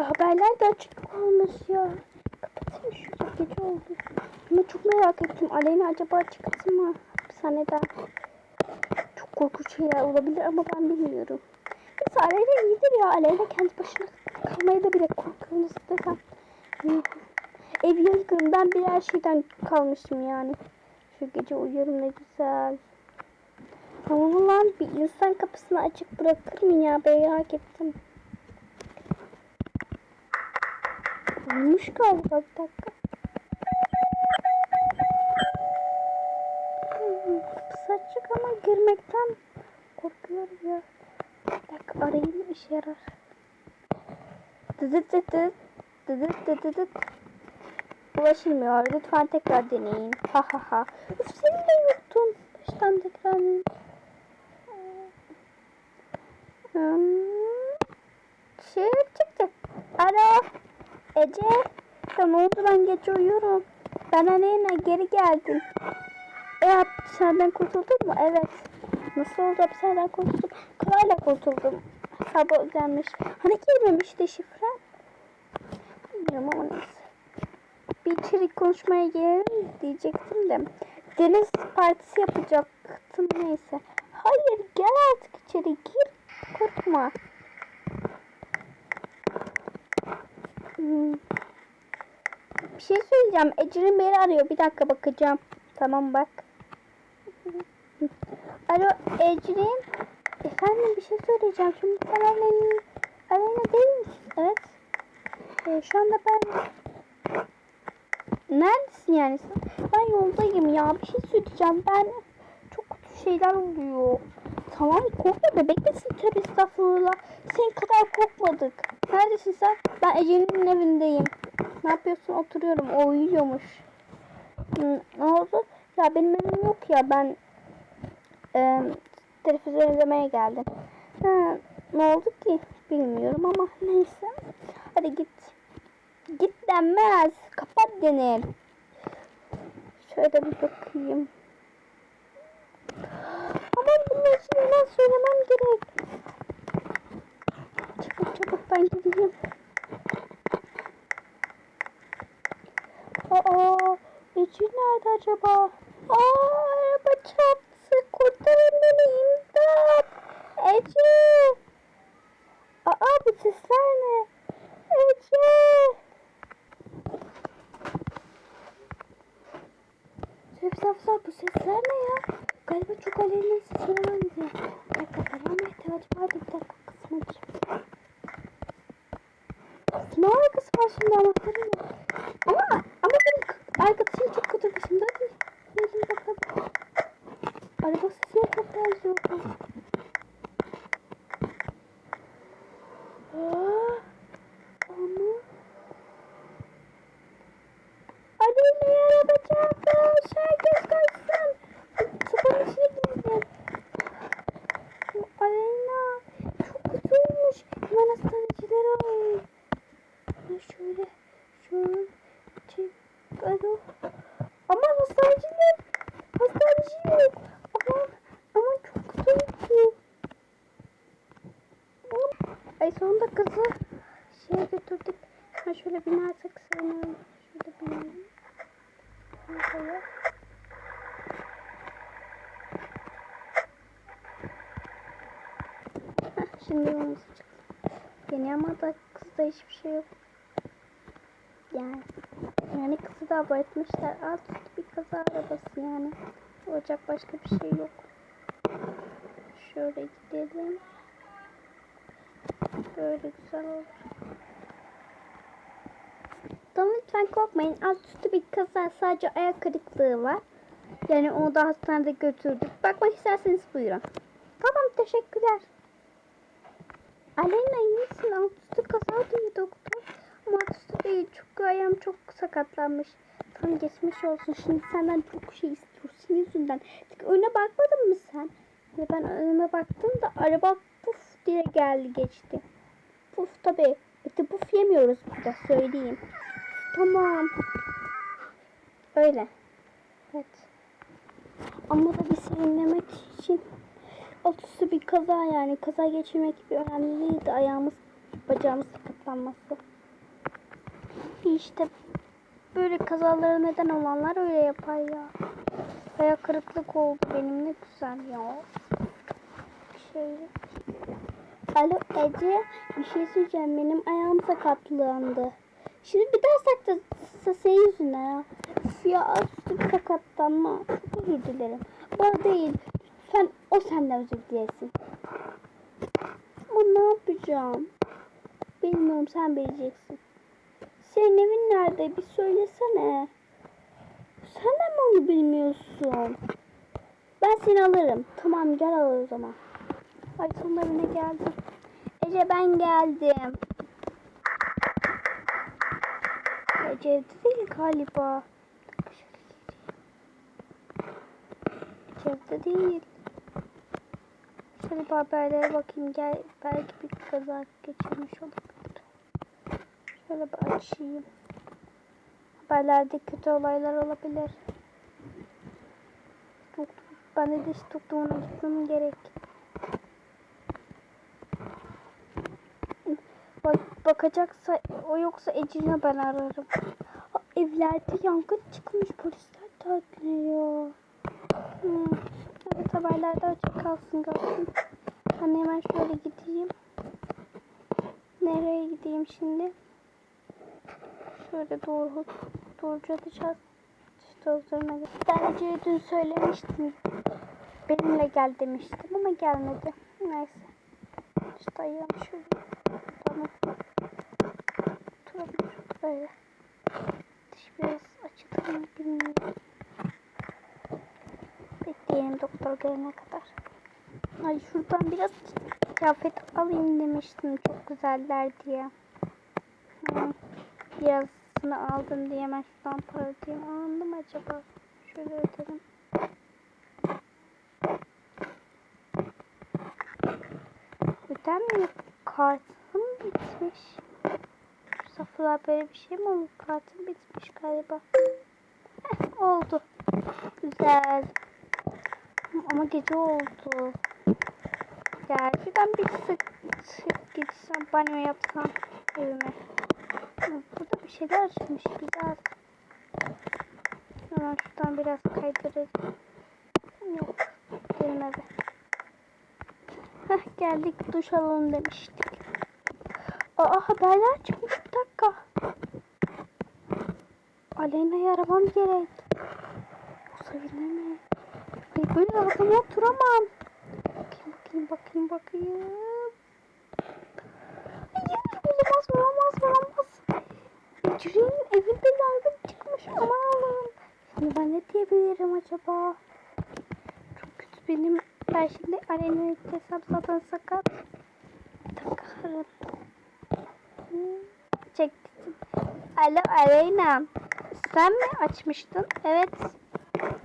Ya haberler de açık olmuş ya. Kapatayım şurada gece oldu. Ama çok merak ettim. Aleyna acaba çıktı mı hapishaneden? Çok korkunç şeyler olabilir ama ben bilmiyorum. Neyse Aleyna iyidir ya. Aleyna kendi başına kalmaya da bile korkuyor nasıl desem. Yuh. Ev yaygın. Ben bir her şeyden kalmışım yani. Şu gece uyuyorum ne güzel. Tamam lan bir insan kapısını açık bırakır mı ya? Merak ettim. Olmuş galiba bir dakika. Hmm, Kapısı açık ama girmekten korkuyorum ya. Bir dakika arayayım işe yarar. Dıdıt dıdıt. Dıdıt dıdıt dıdıt. Ulaşılmıyor. Lütfen tekrar deneyin. Ha ha ha. Üf seni de yuttun. Baştan tekrar deneyin. Hmm. Şey çıktı. Alo. Ece. Ne oldu ben gece uyuyorum. Ben Aleyna geri geldim. E hapishaneden kurtuldun mu? Evet. Nasıl oldu hapishaneden kurtuldum? Kolayla kurtuldum. Hesabı ödenmiş. Hani girmemişti şifre? Bilmiyorum ama neyse. Bir içerik konuşmaya gelelim diyecektim de. Deniz partisi yapacaktım neyse. Hayır gel artık içeri gir. Korkma. Bir şey söyleyeceğim. Ecrin beni arıyor. Bir dakika bakacağım. Tamam bak. Alo Ecrin. Efendim bir şey söyleyeceğim. Şimdi sen Aleyna, Aleyna değil misin? Evet. Ee, şu anda ben... Neredesin yani sen? Ben yoldayım ya. Bir şey söyleyeceğim. Ben çok kötü şeyler oluyor. Tamam korkma bebek misin? Tövbe estağfurullah. Senin kadar korkmadık. Neredesin sen? Ben Ece'nin evindeyim. Ne yapıyorsun? Oturuyorum. O uyuyormuş. Ne oldu? Ya benim evim yok ya. Ben e, televizyon izlemeye geldim. Ha, ne oldu ki? Bilmiyorum ama neyse. Hadi git. Git denmez. Kapat denir. Şöyle bir bakayım. Ama bunları şimdiden söylemem gerek. Çabuk çabuk ben gideyim. Aa, Ece nerede acaba? Aa, araba çarptı. Kurtarın beni imdat. Ece. Aa, bu sesler ne? Ece. Sefsaflar bu sesler ne ya? Galiba çok alevli sesler benziyor. Bir dakika param ihtiyacı vardı. Bir dakika kısmı açayım. Ne alakası var şimdi anahtarı mı? Ama ama benim arkadaşım çok kötü başımda değil. Gelin bakalım. Araba sesine çok benziyor. Aa, ama Aleyna araba çarpmış. Herkes kaçsın. Sıfırın içine girdim. Aleyna çok kötü olmuş. Hemen hastanecilere. Ben şöyle şöyle çek. Alo. Aman hastaneciler. Hastaneci yok. Aman aman çok oldu. Ay sonunda kızı şeye götürdük. Ha şöyle binersek sanırım. Şöyle binelim. Heh, Şimdi yolumuz çıktı. Yeni ama da kızda hiçbir şey yok. Yani yani kızı da abartmışlar. Alt üstü bir kaza arabası yani. Olacak başka bir şey yok. Şöyle gidelim. Böyle güzel olur. Tamam lütfen korkmayın. Alt üstü bir kaza sadece ayak kırıklığı var. Yani onu da hastanede götürdük. Bakmak isterseniz buyurun. Tamam teşekkürler. Aleyna iyi misin? Alt kaza diyor doktor. Ama değil. Çok ayağım çok sakatlanmış. Tam geçmiş olsun. Şimdi senden çok şey istiyor. Senin yüzünden. Tek önüne bakmadın mı sen? Ya ben önüme baktım da araba puf diye geldi geçti. Puf tabi. İşte puf yemiyoruz burada söyleyeyim. Tamam. Öyle. Evet. Ama da bir serinlemek için alt bir kaza yani. Kaza geçirmek gibi önemli değildi. Ayağımız, bacağımız sakatlandı. sanması. İşte böyle kazalara neden olanlar öyle yapar ya. Ayak kırıklık oldu benim ne güzel ya. Şey. Alo Ece bir şey söyleyeceğim benim ayağım sakatlandı. Şimdi bir daha sakatlansa senin yüzünden ya. Üf ya sakatlanma. Çok özür dilerim. Bana değil. Sen, o senden özür dilesin. Ama ne yapacağım? Bilmiyorum sen bileceksin. Senin evin nerede? Bir söylesene. Sen de mi onu bilmiyorsun? Ben seni alırım. Tamam gel al o zaman. Ay sonunda evine geldim. Ece ben geldim. Ece evde değil galiba. Ece evde değil. Şöyle bir haberlere bakayım. Gel, belki bir kaza geçirmiş olabilir. Şöyle bir açayım. Haberlerde kötü olaylar olabilir. Ben de diş doktoruna gitmem gerek. Bak, bakacaksa o yoksa Ece'ne ben ararım. Ha, evlerde yangın çıkmış polisler tatlıyor. Hmm. Evet haberlerde açık kalsın kalsın. Ben hemen şöyle gideyim. Nereye gideyim şimdi? Şöyle doğru doğruca dışarı doktoruna Ben Ece'ye dün söylemiştim. Benimle gel demiştim ama gelmedi. Neyse. İşte ayağım şöyle. Tamam. Oturabilir böyle. Diş biraz mı bilmiyorum. Bekleyelim doktor gelene kadar. Ay şuradan biraz kıyafet alayım demiştim çok güzeller diye. Hmm. Birazını aldım diye hemen şuradan para ödeyeyim. Aldım acaba? Şöyle ödedim. Ödenmiyor. Kartım bitmiş. Safılar böyle bir şey mi oldu? Kartım bitmiş galiba. Heh, oldu. Güzel. Ama gece oldu. Gerçekten bir sık sık gitsem banyo yapsam evime. Burada bir şeyler açmış güzel. Hemen şuradan biraz kaydıracağım. Yok. Gelin eve. Heh geldik duş alalım demiştik. Aa haberler çıkmış bir dakika. Aleyna'yı aramam gerek. O sevinir mi? Ay böyle adama oturamam. Bakayım bakayım bakayım bakayım. Hayır olamaz olamaz olamaz. Ecrin evinde yangın çıkmış aman. Şimdi ben ne diyebilirim acaba? Çok kötü benim. Ben şimdi Aleyna'yı hesap zaten sakat. Takarım. Çektim. Alo Aleyna. Sen mi açmıştın? Evet.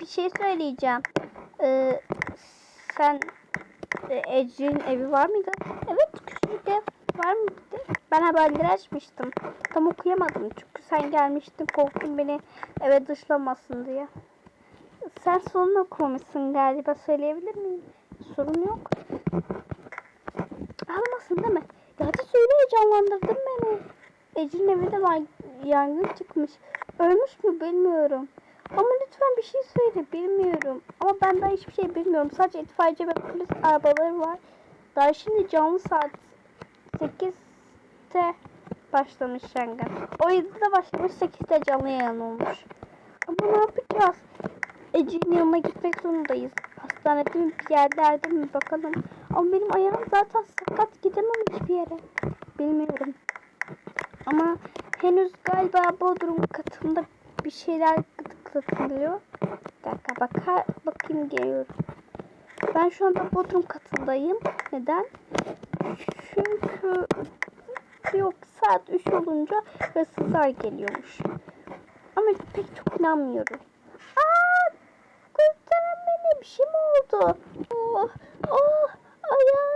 Bir şey söyleyeceğim. Ee, sen e, Ecrin evi var mıydı? Evet küçük ev var mıydı? Ben haberleri açmıştım. Tam okuyamadım çünkü sen gelmiştin korktum beni eve dışlamasın diye. Sen sonunu okumamışsın galiba söyleyebilir miyim? Sorun yok. Ağlamasın değil mi? Ya hadi söyle heyecanlandırdın beni. Ecrin evinde var yangın çıkmış. Ölmüş mü bilmiyorum. Ama lütfen bir şey söyle bilmiyorum. Ama ben daha hiçbir şey bilmiyorum. Sadece itfaiyeci ve polis arabaları var. Daha şimdi canlı saat 8'te başlamış yangın. O 7'de başlamış 8'de canlı yayın olmuş. Ama ne yapacağız? Ece'nin yanına gitmek zorundayız. Hastanede mi bir yerlerde mi bakalım. Ama benim ayağım zaten sakat gidemem hiçbir yere. Bilmiyorum. Ama henüz galiba Bodrum katında bir şeyler gıdıklatılıyor. Bir dakika bakar, bakayım geliyorum. Ben şu anda Bodrum katındayım. Neden? Çünkü yok saat 3 olunca hırsızlar geliyormuş. Ama pek çok inanmıyorum. Aa! Kurtarın beni. Bir şey mi oldu? Oh, oh, ayağım.